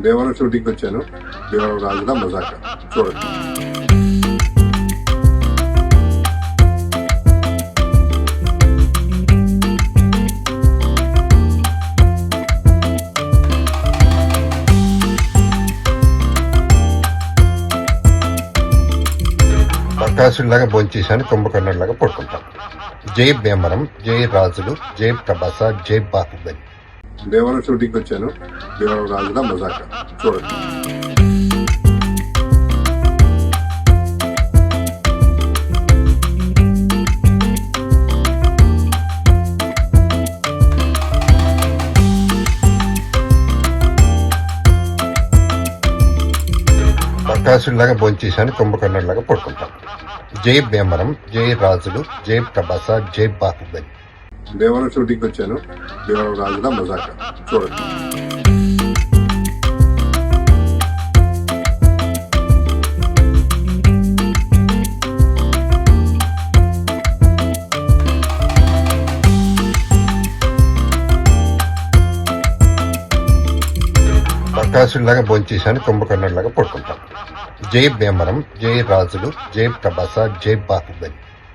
దేవరం షూటింగ్కి వచ్చాను. దేవరం రాజుల మజాక. చూడండి. బకాసుల్లాగా భోంచేశాను కుంభకర్ణుడిలాగా పడుకుంటాను. జై భీమరం జై రాజులు జై ప్రభాస జై బాహుబలి. దేవరం షూటింగ్కి వచ్చాను. దేవరం రాజుల మజాక. చూడండి. బకాసుల్లాగా భోంచేశాను కుంభకర్ణుడిలాగా పడుకుంటాను. జై భీమరం జై రాజులు జై ప్రభాస జై బాహుబలి. దేవరం షూటింగ్కి వచ్చాను. దేవరం రాజుగా మజాక. చూడండి. బకాసుల్లాగా భోంచేశాను కుంభకర్ణుడిలాగా పడుకుంటాను. జై భీమరం జై రాజులు జై ప్రభాస జై బాహుబలి.